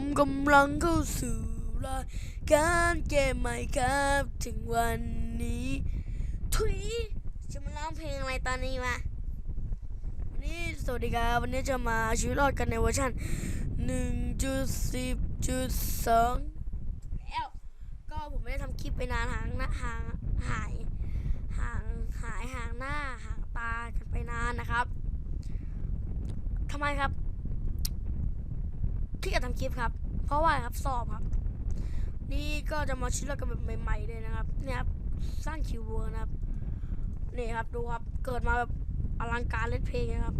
มกำลังเข้าสู่รายการเกมใหม่ครับ ถึงวันนี้ ทุยจะมาร้องเพลงอะไรตอนนี้วะวันนี้สวัสดีครับวันนี้จะมาเอาชีวิตรอดกันในเวอร์ชัน1.10.2แล้วก็ผมไม่ได้ทำคลิปไปนานห่างนะห่างหายห่างหายห่างหน้าห่างตากันไปนานนะครับทำไมครับ ที่จะทำคลิปครับ เพราะว่าครับสอบครับ นี่ก็จะมาชิ้นเรากันแบบใหม่ๆเลยนะครับเนี่ยครับสร้างคิวเวอร์นะครับนี่ครับดูครับเกิดมาแบบอลังการเล่นเพลงนะครับ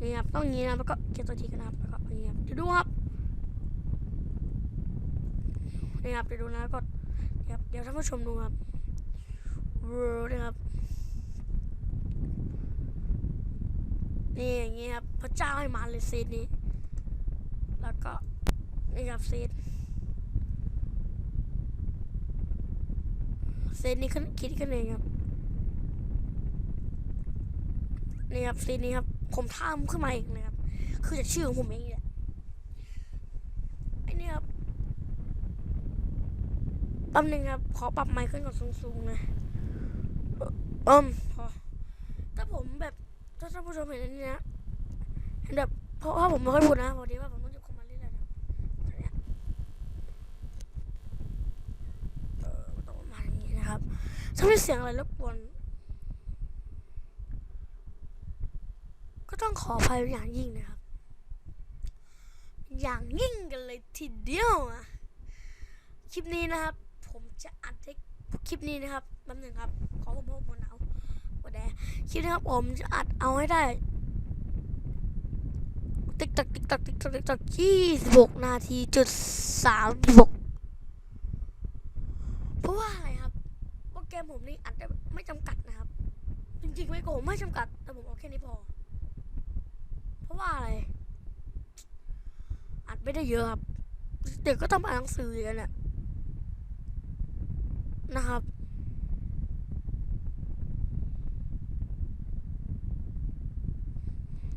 นี่ครับต้องงี้นะแล้วก็เก็บตัวทีกันนะครับแล้วก็นี้ครับเดี๋ยวดูครับนี่ครับเดี๋ยวดูนะก็เดี๋ยวเดี๋ยวท่านผู้ชมดูครับเวอร์นะครับนี่อย่างงี้ครับ ระเจ้าให้มาเลยซีนนี้ แล้วก็นี่ครับซีนซีนนี้คิดขึ้นเองครับ นี่ครับซีนนี้ครับ ผมท่ามขึ้นมาเองเลยครับ คือจากชื่อของผมเองแหละไอ้นี่ครับแป๊บนึงครับ ขอปรับไมค์ขึ้นก่อนสูงๆนะอิ่มพอถ้าผมแบบถ้าท่านผู้ชมเห็นอันนี้นะ แบบเพราะว่าผมไม่ค่อยพูดนะพอดีว่าผมต้องหยุดคอมมาเรื่อยๆนะเนี่ยเออต้องประมาณนี้นะครับถ้ามีเสียงอะไรรบกวนก็ต้องขออภัยเป็นอย่างยิ่งนะครับ อย่างยิ่งกันเลยทีเดียวอะคลิปนี้นะครับ ผมจะอัดคลิปนี้นะครับแป๊บนึงครับขอผมพบหนาวกว่าแดคลิปนี้ครับผมจะอัดเอาให้ได้ ติ๊กตักติ๊กตักติ๊กตักติ๊กตักยี่สิบหกนาทีจุดสามหกเพราะว่าอะไรครับว่าเกมผมนี่อัดได้ไม่จำกัดนะครับ จริงๆไม่โกงไม่จำกัด แต่ผมเอาแค่นี้พอ เพราะว่าอะไร อัดไม่ได้เยอะครับ เด็กก็ต้องมาอ่านหนังสือกันน่ะนะครับ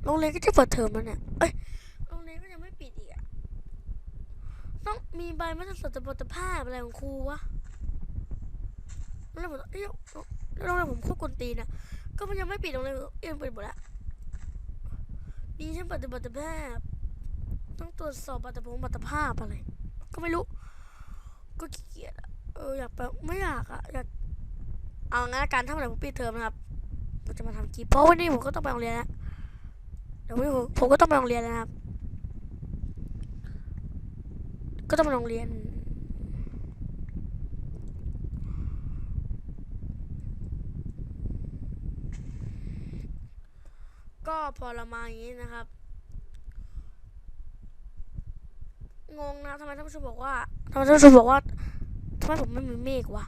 โรงเรียนก็จะเปิดเทอมแล้วเนี่ย เอ้ย โรงเรียนก็ยังไม่ปิดอีกอะต้องมีใบมาตรฐานสมรรถภาพอะไรของครูวะแล้วผมเอ้ยแล้วโรงเรียนผมโคตรกวนตีนอะก็มันยังไม่ปิดโรงเรียนเอ็นปิดหมดแล้วมีเช่นปฏิบัติภาพ ต้องตรวจสอบบัตรพงบัตรภาพอะไร ก็ไม่รู้ ก็ขี้เกียจอะเอออยากไปไม่อยากอะอยากเอางั้นการถ้าวันไหนผมปิดเทอมนะครับผมจะมาทำคลิปเพราะวันนี้ผมก็ต้องไปโรงเรียนแล้ว เดี๋ยวผมก็ต้องไปโรงเรียนนะครับ ก็ต้องไปโรงเรียน ก็พอเรามาอย่างนี้นะครับ งงนะทำไมท่านผู้ชมบอกว่าทำไมท่านผู้ชมบอกว่าทำไมผมไม่มีเมฆวะ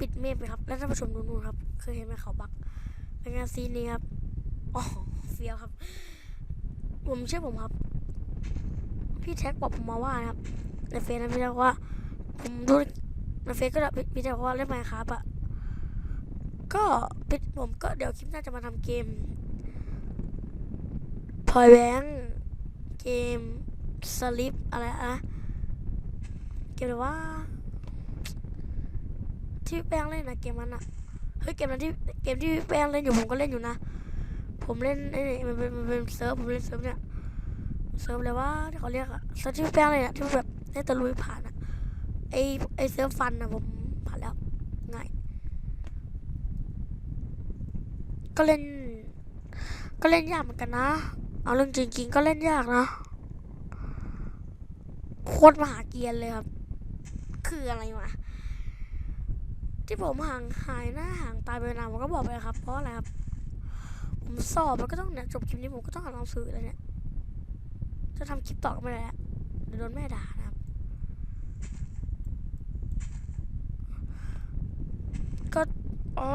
ปิดเมฆไปครับ แล้วท่านผู้ชมดูนู่นครับ เคยเห็นไหมเขาบัก เป็นซีนนี้ครับ อ๋อ เฟียวครับ ผมเชื่อผมครับ พี่แท็กบอกผมมาว่านะครับในเฟซนะพี่แท็กว่า ผมดูในเฟซก็แบบพี่แท็กว่าเล่นไมค์ครับอะก็ปิดผมก็เดี๋ยวคลิปหน้าจะมาทำเกมพอยแบงเกมสลิปอะไรอะเกมอะไรว่า ที่แป้งเล่นนะเกมนั้นอะเฮ้ยเกมนั้นที่เกมที่แป้งเล่นอยู่ผมก็เล่นอยู่นะ ผมเล่นไอ้นี่มันเป็นมันเป็นเซิร์ฟผมเล่นเซิร์ฟเนี่ยเซิร์ฟอะไรวะที่เขาเรียกอะเซิร์ฟที่แป้งเลยอะที่แบบได้ตะลุยผ่านอะไอไอเซิร์ฟฟันอะผมผ่านแล้วง่ายก็เล่น ก็เล่นยากเหมือนกันนะ เอาเรื่องจริงๆก็เล่นยากนะโคตรมหาเกียนเลยครับ คืออะไรวะที่ผมห่างหายหน้าห่างตายไปนานผมก็บอกไปครับ เพราะอะไรครับ ผมสอบมันก็ต้องเนี่ยจบคลิปนี้ผมก็ต้องอ่านหนังสือแล้วเนี่ย จะทำคลิปต่อก็ไม่ได้แล้วเดี๋ยวโดนแม่ด่านะครับ ก็อ๋อ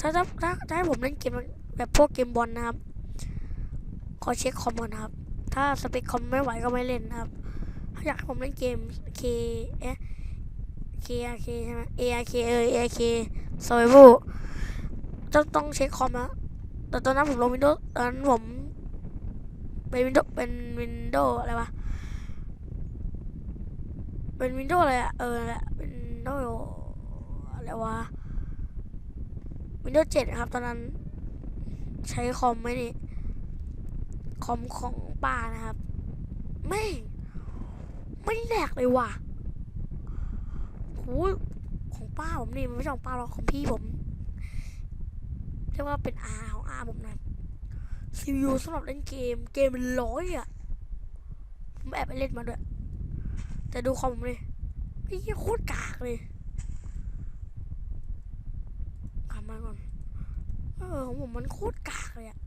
ถ้าถ้าถ้าถ้าให้ผมเล่นเกมแบบพวกเกมบอลนะครับ ขอเช็คคอมก่อนนะครับ ถ้าสเปคคอมไม่ไหวก็ไม่เล่นนะครับ ถ้าอยากให้ผมเล่นเกม K เอ๊ะ K R K ใช่ไหม A R K เออ A R K Survival จะต้องเช็คคอมนะแต่ตอนนั้นผมลงวินโดว์ตอนนั้นผมเป็นวินโดว์เป็นวินโดว์อะไรวะเป็นวินโดว์อะไรอะเออแหละเป็นวินโดว์อะไรวะวินโดว์เจ็ดครับ ตอนนั้น ใช้คอมไหมนี่คอมของป้านะครับ ไม่ ไม่แหลกเลยว่ะโหของป้าผมนี่มันไม่ใช่ของป้าหรอกของพี่ผม รียกว่าเป็นอาของอาผมนะซีพียูสำหรับเล่นเกม เกมเป็นร้อยอะ ผมแอบไปเล่นมาด้วย แต่ดูคอมผมเลยไอ้เหี้ยโคตรกากเลยกลับมาก่อน เออของผมมันโคตรกากเลยอะ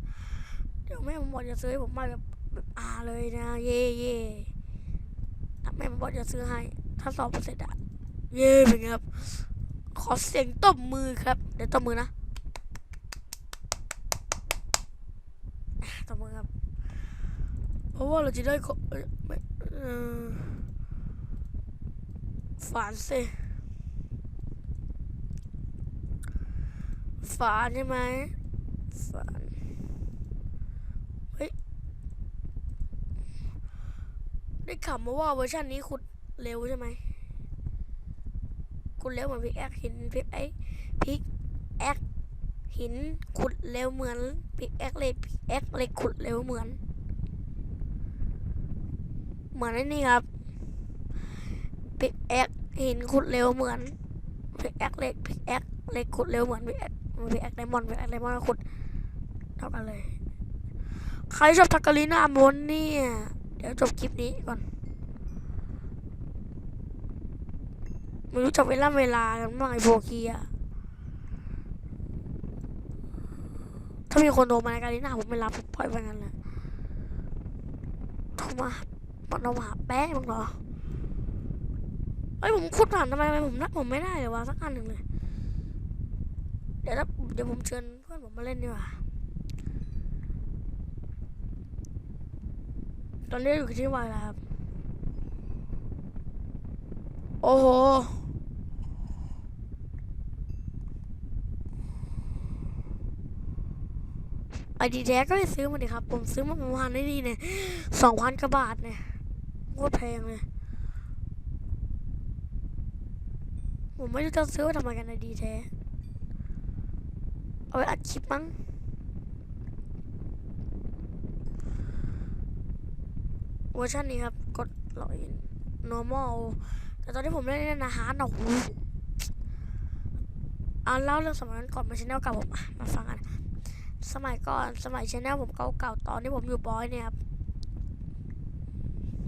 เดี๋ยวแม่ผมบอกจะซื้อให้ผมมาแบบแบบอาเลยนะ เย่เย่อะแม่ผมบอกจะซื้อให้ ถ้าสอบเสร็จอะเย่เป็นไงครับ ขอเสียงตบมือครับ เดี๋ยวตบมือนะอะตบมือครับ เพราะว่าเราจะได้ขอเอ้ยไม่เออฝานสิฝานใช่ไหมฝานเฮ้ยได้ข่าวมาว่าเวอร์ชันนี้ขุดเร็วใช่ไหมขุดเร็วเหมือนพิกแอคหินพิกไอพิกแอคหินขุดเร็วเหมือนพิกแอคเล็กพิกแอคเล็กขุดเร็วเหมือน มือนนี่ครับพิกแอคหินขุดเร็วเหมือนพิกแอคเล็กพิกแอคเล็กขุดเร็วเหมือนพิกแอคพิกแอคไดมอนด์พิกแอคไดมอนด์ขุดเท่ากันเลยใครชอบทักกะลีน่ามนเนี่ยเดี๋ยวจบคลิปนี้ก่อนไม่รู้จักเวลาเวลากันบ้างไอโบเกียถ้ามีคนโทรมาในการลีน่าผมไม่รับปล่อยไปงั้นแหละโทรมา อกเราหาแป๊ะมึงเหรอเอ้ยผมคุดผ่านทำไมผมนัดผมไม่ได้เลยวะสักอันหนึ่งเลย เดี๋ยวถ้าเดี๋ยวผมเชิญเพื่อนผมมาเล่นดีกว่าตอนนี้อยู่ที่วายแล้วครับ โอ้โหไอดีแท้ก็ไปซื้อมาดิครับ ผมซื้อมาประมาณนี้ดีเนี่ยสองพันกว่าบาทเนี่ย โคตรแพงเลยผมไม่รู้จะซื้อทำไมกันไอดีแท้ เอาไว้อัดคลิปมั้งเวอร์ชันนี้ครับ กดลอกอิน normal แต่ตอนที่ผมเล่นเนี่ยนะฮาร์ดโอ้โหเอาเล่าเรื่องสมัยนั้นก่อนมาชแนลเก่าผมมาฟังกัน สมัยก่อนสมัยชแนลผมเก่าๆตอนที่ผมอยู่ปอยเนี่ยครับ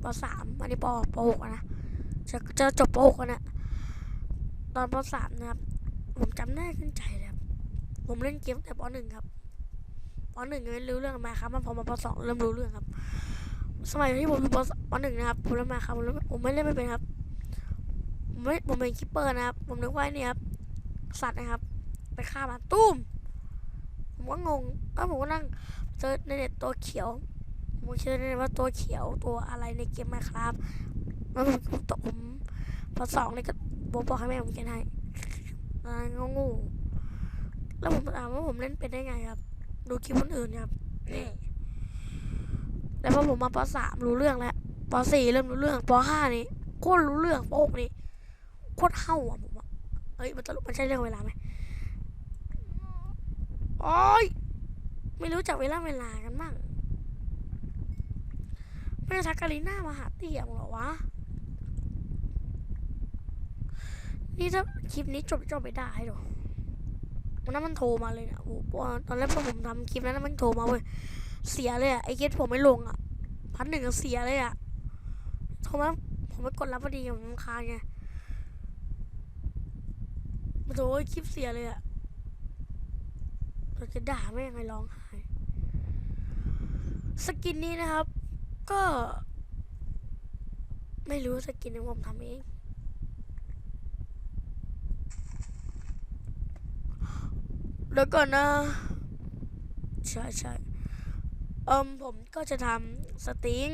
ปสามอันนี้ปปหกนะจะจะจบปหกนะตอนปสามนะครับ ผมจำได้ขึ้นใจเลยครับผมเล่นเกมแต่ปหนึ่งครับปหนึ่งยังไม่รู้เรื่องมาครับมันพอมาปสองเริ่มรู้เรื่องครับ สมัยที่ผมอยู่ปปหนึ่งนะครับผมเล่นมาครับผมเล่นผมไม่เล่นไม่เป็นครับผมไม่ผมเป็นคิปเปอร์นะครับ ผมนึกว่าเนี่ยครับสัตว์นะครับ ไปฆ่ามันตุ้มผมก็งงแล้วผมก็นั่งเจอในเน็ตตัวเขียว ผมเชื่อในเน็ตว่าตัวเขียวตัวอะไรในเกมไหมครับแล้วผมตกผมพอสองเลยก็บอกบอกให้แม่ผมเขียนให้อะไรงงูแล้วผมถามว่าผมเล่นเป็นได้ไงครับ ดูคลิปคนอื่นครับนี่แล้วพอผมมาปสามรู้เรื่องแล้วปสี่เริ่มรู้เรื่องปห้านี่โคตรรู้เรื่องปหกนี่โคตรเห่าอะผมอะเอ้ยมันตลกมันใช่เรื่องเวลาไหมโอ้ยไม่รู้จักเวลาเวลากันบ้าง ไม่ทักกาลิน่ามาหาเตี่ยงเหรอวะ นี่ถ้าคลิปนี้จบจบไม่ได้หรอวันนั้นมันโทรมาเลยเนี่ยโอ้โหตอนแรกพอผมทำคลิปนั้นมันโทรมาเว้ย เสียเลยอะไอเกตผมไม่ลงอะพันหนึ่งเสียเลยอะโทรมาผมไปกดรับพอดีผมรำคาญไงมาโทรคลิปเสียเลยอะเราจะด่าไม่ยังไงร้องไห้สกินนี้นะครับ ก็ ไม่รู้สกินนี้ผมทำเองเดี๋ยวก่อนนะ ใช่ใช่เอิมผมก็จะทำสติง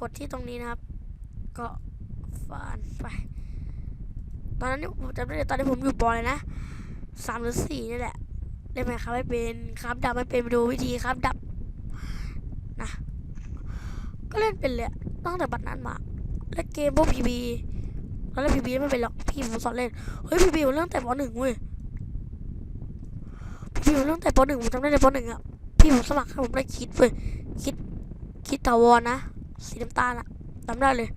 กดที่ตรงนี้นะครับ ก็ฟานไป ตอนนั้นผมจำได้ตอนที่ผมอยู่ปอลเลยนะสามหรือสี่นี่แหละเล่นไหมครับไม่เป็นครับดับไม่เป็นไปดูวิธีครับดับ ก็เล่นเป็นเลยอะตั้งแต่บัดนั้นมาเล่นเกมพวกพีบีแล้วเล่นพีบีไม่เป็นหรอกพี่ผมสอนเล่นเฮ้ยพีบีผมเริ่มแต่ปหนึ่งเว้ยพีบีผมเริ่มแต่ปหนึ่งผมจำได้เลยปหนึ่งอะพี่ผมสมัครให้ผมได้คิดเว้ยคิดคิดตาวรนนะสีน้ำตาลอะจำได้เลย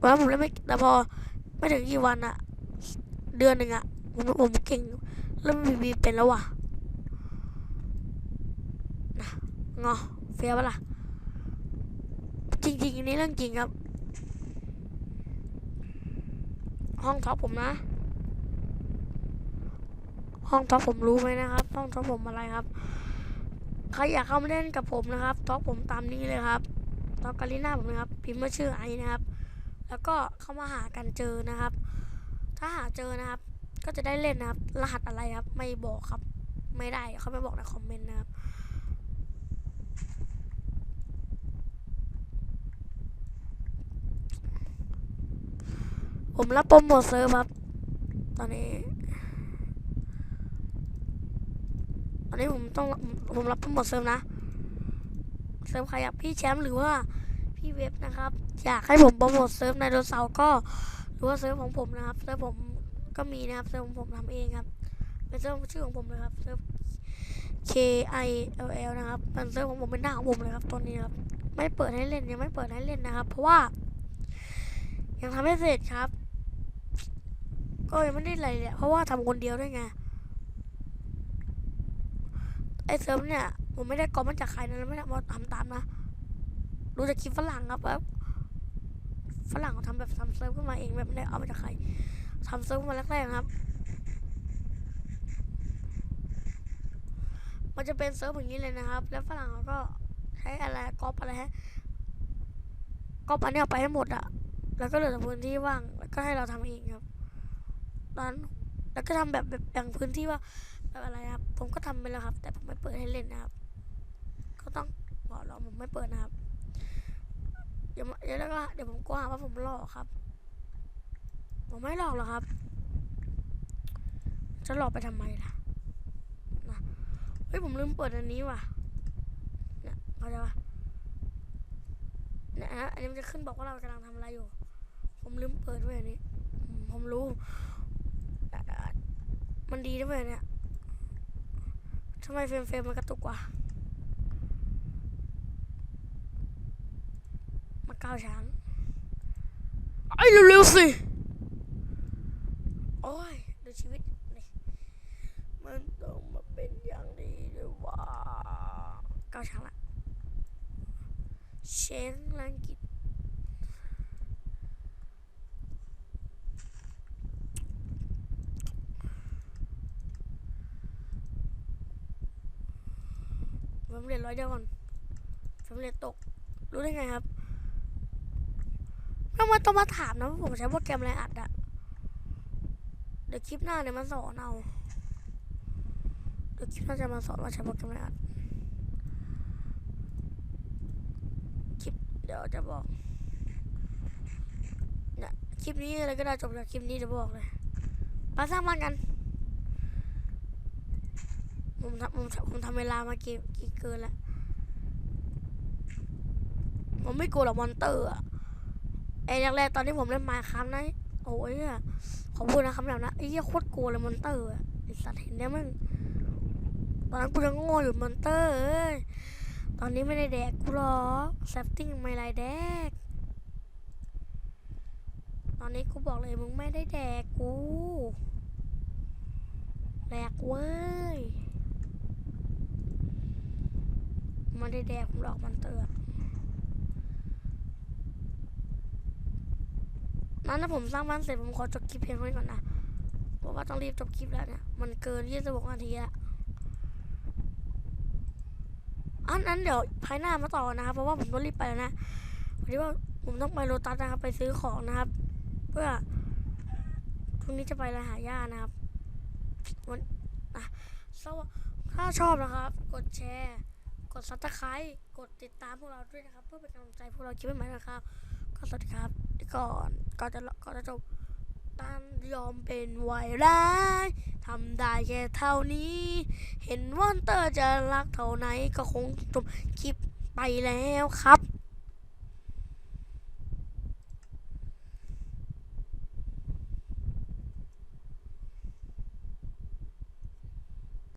วันผมเล่นไม่แต่พอไม่ถึงกี่วันอะเดือนหนึ่งอะผมผมเก่งเริ่มพีบีเป็นแล้วว่ะนะงอเฟียปะล่ะ จริงๆอันนี้เรื่องจริงครับ ห้องท็อปผมนะ ห้องท็อปผมรู้ไหมนะครับ ห้องท็อปผมอะไรครับใครอยากเข้ามาเล่นกับผมนะครับท็อปผมตามนี้เลยครับท็อปกาลิน่าผมนะครับ พิมพ์ว่าชื่อไอ้นะครับ แล้วก็เข้ามาหากันเจอนะครับ ถ้าหาเจอนะครับ ก็จะได้เล่นนะครับ รหัสอะไรครับ ไม่บอกครับ ไม่ได้เขาไม่บอกในคอมเมนต์นะครับ ผมรับโปรโมทเซิร์ฟครับ ตอนนี้ ตอนนี้ผมต้องผมรับโปรโมทเซิร์ฟนะ เซิร์ฟใครอยากพี่แชมป์หรือว่าพี่เว็บนะครับ อยากให้ผมโปรโมทเซิร์ฟในโดเสาร์ก็หรือว่าเซิร์ฟของผมนะครับ เซิร์ฟผมก็มีนะครับ เซิร์ฟของผมทำเองครับ เป็นเซิร์ฟชื่อของผมเลยครับ เซิร์ฟ K I L L นะครับเป็นเซิร์ฟของผมเป็นหน้าของผมเลยครับตัวนี้ครับ ไม่เปิดให้เล่นยังไม่เปิดให้เล่นนะครับ เพราะว่ายังทำไม่เสร็จครับ ก็ยังไม่ได้อะไรเลยเพราะว่าทำคนเดียวด้วยไงไอเซิร์ฟเนี่ยผมไม่ได้กอมันจากใครนะไม่ได้มาทำตามนะดูจากคลิปฝรั่งครับแบบฝรั่งเขาทำแบบทำเซิร์ฟขึ้นมาเองแบบไม่ได้เอามาจากใครทำเซิร์ฟขึ้นมาแรกๆครับ มันจะเป็นเซิร์ฟอย่างนี้เลยนะครับ แล้วฝรั่งเขาก็ใช้อะไรก๊อปอะไรฮะก๊อปอันนี้เอาไปให้หมดอะแล้วก็เหลือแต่พื้นที่ว่างแล้วก็ให้เราทำเองครับ ตอนแล้วก็ทำแบบแบบแบ่งพื้นที่ว่าแบบอะไรครับ ผมก็ทำไปแล้วครับ แต่ผมไม่เปิดให้เล่นนะครับ ก็ต้องบอกเราผมไม่เปิดนะครับ เดี๋ยวเดี๋ยวแล้วก็เดี๋ยวผมกลัวหาว่าผมหลอกครับ ผมไม่หลอกหรอกครับ จะหลอกไปทำไมล่ะนะเฮ้ยผมลืมเปิดอันนี้ว่ะเนี่ยเข้าใจปะเนี่ยฮะอันนี้มันจะขึ้นบอกว่าเรากำลังทำอะไรอยู่ ผมลืมเปิดไว้อันนี้ ผมรู้ มันดีด้วยเนี่ยทำไมเฟรมเฟรมมันกระตุกวะมาก้าวช้างไอ้เร็วๆสิโอ้ยดูชีวิตนี่มันต้องมาเป็นอย่างนี้ด้วยว่าก้าวช้างละเชนลังกิ ตผมเรียนร้อยเดียวก่อนผมเรียนตก รู้ได้ไงครับต้องมาต้องมาถามนะว่าผมใช้โปรแกรมอะไรอัดอะเดี๋ยวคลิปหน้าเนี่ยมาสอนเอา เดี๋ยวคลิปหน้าจะมาสอนว่าใช้โปรแกรมอะไรอัด คลิปเดี๋ยวจะบอกเนี่ยคลิปนี้อะไรก็ได้จบจากคลิปนี้จะบอกเลยไปสร้างบ้านกัน ผมทำผมทำผมทำเวลามากี่กี่เกินแล้วผมไม่กลัวหรอกมอนเตอร์อะไอ้แรกๆตอนที่ผมเล่นมาครับนะโอ้ยอะขอพูดนะครับแบบนะไอ้เหี้ยโคตรกลัวเลยมอนเตอร์อะไอ้สัตว์เห็นได้มั้งตอนนั้นกูยังโง่อยู่มอนเตอร์เอ้ยตอนนี้ไม่ได้แดกกูหรอกแซฟติ้งไม่ไรแดก ตอนนี้กูบอกเลยมึงไม่ได้แดกกูแดกเว้ย ไมันได้แดกผมหรอกมันเตือนนั้นถ้าผมสร้างบ้านเสร็จผมขอจบคลิปเพียงเท่านี้ก่อนนะ เพราะว่าต้องรีบจบคลิปแล้วเนี่ย มันเกินยี่สิบหกนาทีแล้วอันนั้นเดี๋ยวภายหน้ามาต่อนะครับ เพราะว่าผมต้องรีบไปแล้วนะวันนี้ว่าผมต้องไปโรตัสนะครับ ไปซื้อของนะครับ เพื่อพรุ่งนี้จะไปละหาย่านะครับวันอะถ้าชอบนะครับ กดแชร์ กดซับสไครต์กดติดตามพวกเราด้วยนะครับ เพื่อเป็นกำลังใจพวกเราคลิปใหม่ๆนะครับ ก็สวัสดีครับดี๋ยวก่อนก่อนจะก่อนจะจบตันยอมเป็นไวร้ายทำได้แค่เท่านี้ เห็นวอนเตอร์จะรักเท่าไหนก็คงจบคลิปไปแล้วครับ